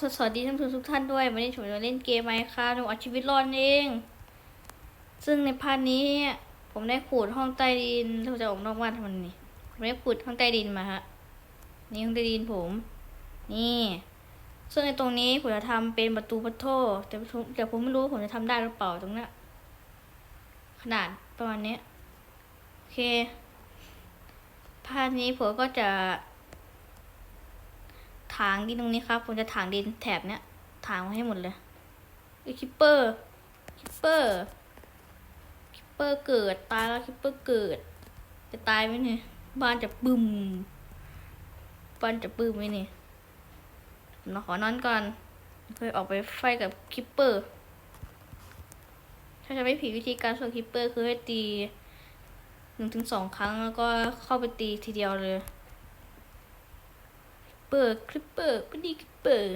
สวัสดีท่านผู้ชมทุกท่านด้วย วันนี้ผมจะเล่นเกมไมค์ค่ะผมเอาชีวิตรอดเอง ซึ่งในพาร์ทนี้ ผมได้ขูดห้องใต้ดินถ้าจะออกนอกบ้านทำไมนี่ผมได้ขูดห้องใต้ดินมาฮะ นี่ห้องใต้ดินผม นี่ ซึ่งในตรงนี้ผมจะทำเป็นประตูพัทโทแต่ผมแต่ผมไม่รู้ว่าผมจะทำได้หรือเปล่าตรงนี้ขนาดประมาณนี้ โอเค พาร์ทนี้ผมก็จะางดินตรงนี้ครับ ผมจะถางดินแถบเนี้ยถางให้หมดเลยไอคิปเปอร์คิปเปอร์คิปเปอร์เกิดตายแล้วคิปเปอร์เกิด จะตายไหมเนี่ยบ้านจะบึ้มบ้านจะบึ้มไหมเนี่ยผมขอนอนก่อนเพื่อออกไปไฟกับคิปเปอร์ ถ้าจะไม่ผิดวิธีการส่วนคิปเปอร์คือให้ตีหนึ่งถึงสองครั้งแล้วก็เข้าไปตีทีเดียวเลย เปิดคลิปเปอร์ไม่ดีคลิปเปอร์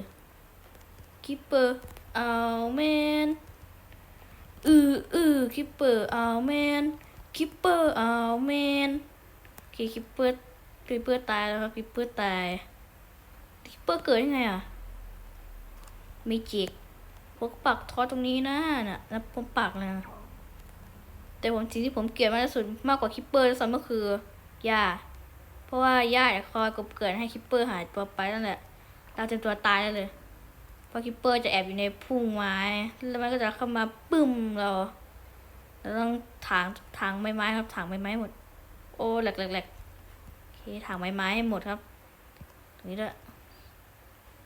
คลิปเปอร์เอาแมนอืออือคลิปเปอร์เอาแมนคลิปเปอร์เอาแมนโอเคคลิปเปอร์คลิปเปอร์ตายแล้วครับคลิปเปอร์ตายคลิปเปอร์เกิดยังไงอะมีจิกพวกปักทอตรงนี้นะน่ะแล้วผมปักนะแต่ผมสิ่งที่ผมเกลียดมากที่สุดมากกว่าคิปเปอร์ด้วยซ้ำก็คือหญ้า ราะว่าย่าคอยกบเกิดให้คิปเปอร์หายตัวไปนั่นแหละ เราเต็มตัวตายได้เลย เพราะคิปเปอร์จะแอบอยู่ในพุ่มไม้แล้วมันก็จะเข้ามาปึ้มเราเราต้องถางถางไม้ไม้ครับถางไม้ไม้หมด โอ้แหลกแหลกแหลกโอเคถางไม้ไม้ให้หมดครับตรงนี้ด้วย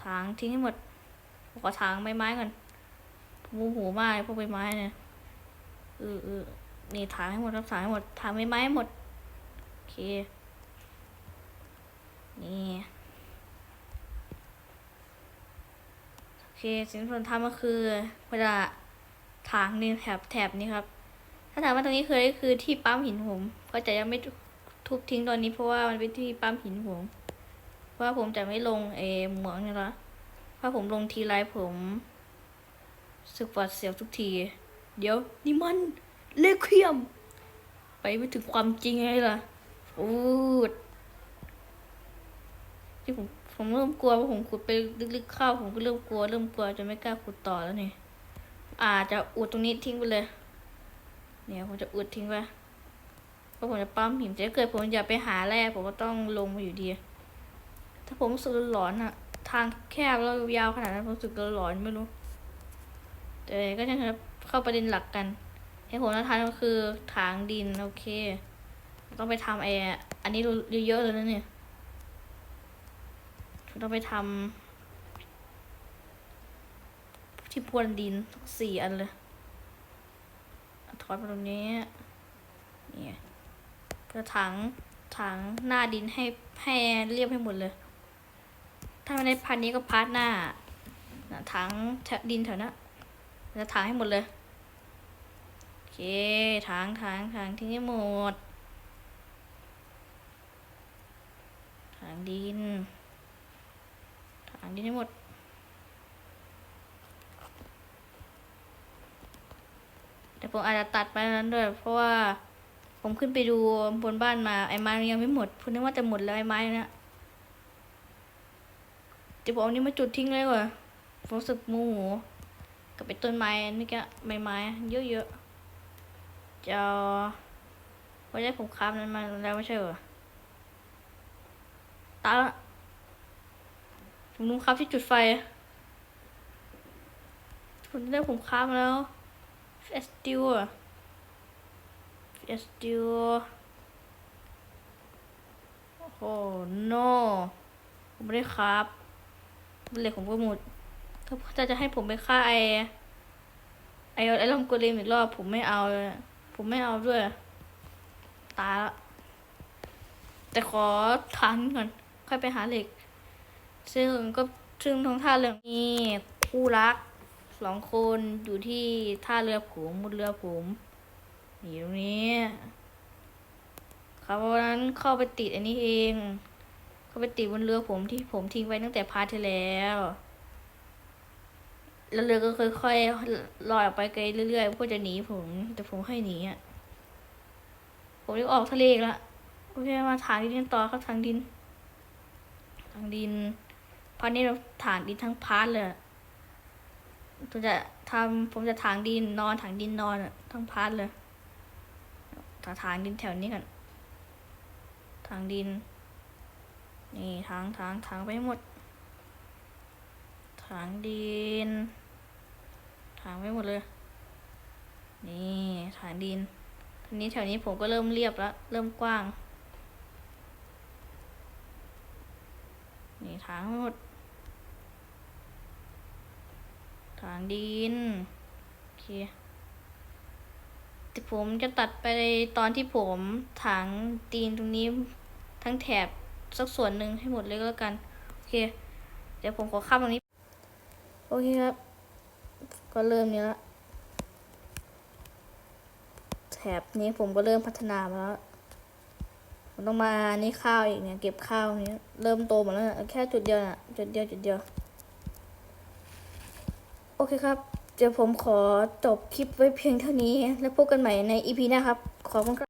ถางทิ้งให้หมดขอถางไม้ไม้ก่อนโมโหมากเลยพวกใบไม้เนี่ยเออเออนี่ถางให้หมดครับถางให้หมดถางไม้ไม้ให้หมดโอเค นี่โอเคสิ่งที่ผมทำก็คือเวลาถางนี่แถบแถบนี้ครับ ถ้าถามว่าตรงนี้คือคือที่ปั๊มหินผมก็จะยังไม่ทุบทิ้งตอนนี้เพราะว่ามันเป็นที่ปั๊มหินผมเพราะผมจะไม่ลงเออเหมืองนี่ละเพราะผมลงทีไรผมสึกหวดเสียวทุกที เดี๋ยวนี่มันเลคเคียม ไปไม่ถึงความจริงไงล่ะ พูด ที่ผมผมเริ่มกลัวเพราะผมขุดไปลึกๆเข้าผมก็เริ่มกลัวเริ่มกลัวจนไม่กล้าขุดต่อแล้วนี่อาจจะอุดตรงนี้ทิ้งไปเลย เนี่ยผมจะอุดทิ้งไปเพราะผมจะปั๊มหินแต่ถ้าเกิดผมอยากไปหาแร่ผมก็ต้องลงมาอยู่ดี ถ้าผมรู้สึกหลอนอะทางแคบแล้วยาวขนาดนั้นผมรู้สึกหลอนไม่รู้ แต่ก็ยังครับเข้าประเด็นหลักกันให้ผมต้องทานก็คือถางดินโอเค ต้องไปทำไอ้อันนี้เยอะๆเลยนะเนี่ย ต้องไปทำที่พรวนดินทุกสี่อันเลยถอดมาตรงนี้นี่ยเพื่อถังถังหน้าดินให้ให้เรียบให้หมดเลย ถ้าไม่ได้พันนี้ก็พาร์ทหน้าถังดินแถวนั้นจะถังให้หมดเลยโอเคถังถังถังทิ้งให้หมดถังดินางดินให้หมด แต่ผมอาจจะตัดไปนั้นด้วย เพราะว่าผมขึ้นไปดูบนบ้านมาไอ้ไม้ยังไม่หมดผมนึกว่าจะหมดแล้วไอ้ไม้นะเดี๋ยวผมเอานี้มาจุดทิ้งเลยว่ะผมรู้สึกมโหกับไอ้ต้นไม้นี่ก็ใบไม้เยอะๆจะว่าได้ผมค้ามันมาแล้วไม่ใช่เหรอตาละ ผมลุงครับที่จุดไฟผมได้ผมค้ามาแล้วเอสติวอะเอสติวโอ้โห no ผมไม่ได้ครับเหล็กผมก็หมด ถ้าจะให้ผมไปฆ่าไอไอไอลอมโกเลมอีกรอบ ผมไม่เอา ผมไม่เอาด้วย ตายละแต่ขอทางนี้ก่อน ค่อยไปหาเหล็ก ซึ่งก็ซึ่งท้องท่าเรือนี้คู่รักสองคนอยู่ที่ท่าเรือผมมุดเรือผมอยู่ตรงนี้ ครับเพราะฉะนั้นเข้าไปติดอันนี้เอง เข้าไปติดบนเรือผมที่ผมทิ้งไว้ตั้งแต่พาร์ทที่แล้ว แล้วเรือก็ค่อยๆลอยออกไปไกลเรื่อยๆเพื่อจะหนีผมแต่ผมให้หนีอะผมได้ออกทะเลละโอเคมาถางดินต่อครับทางดิน ทางดิน พาร์ทนี้เราถางดินทั้งพาร์ทเลยผมจะทำผมจะถางดินนอนถางดินนอนอะทั้งพาร์ทเลยถาถางดินแถวนี้กันถางดิน นี่ถางถางถางไปหมดถางดินถางไปหมดเลย นี่ถางดินทีนี้แถวนี้ผมก็เริ่มเรียบแล้ว เริ่มกว้าง นี่ ถางห้หมด ถางดิน โอเคแต่ผมจะตัดไปตอนที่ผมถางตีนตรงนี้ทั้งแถบสักส่วนหนึ่งให้หมดเลยก็แล้วกัน โอเค เดี๋ยวผมขอข้ามตรงนี้ โอเคครับ ก็เริ่มนี้แล้วแถบนี้ผมก็เริ่มพัฒนามาแล้ว ผมต้องมานี่ข้าวอีกเนี่ย เก็บข้าวนี้เริ่มโตหมดแล้วนะแค่จุดเดียวน่ะจุดเดียวจุดเดียว โอเคครับ เดี๋ยวผมขอจบคลิปไว้เพียงเท่านี้ แล้วพบกันใหม่ในอีพีหน้าครับ ขอบคุณครับ